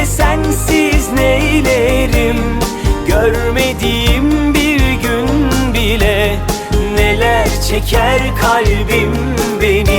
Söyle sensiz neylerim? Görmediğim bir gün bile Neler çeker kalbim benim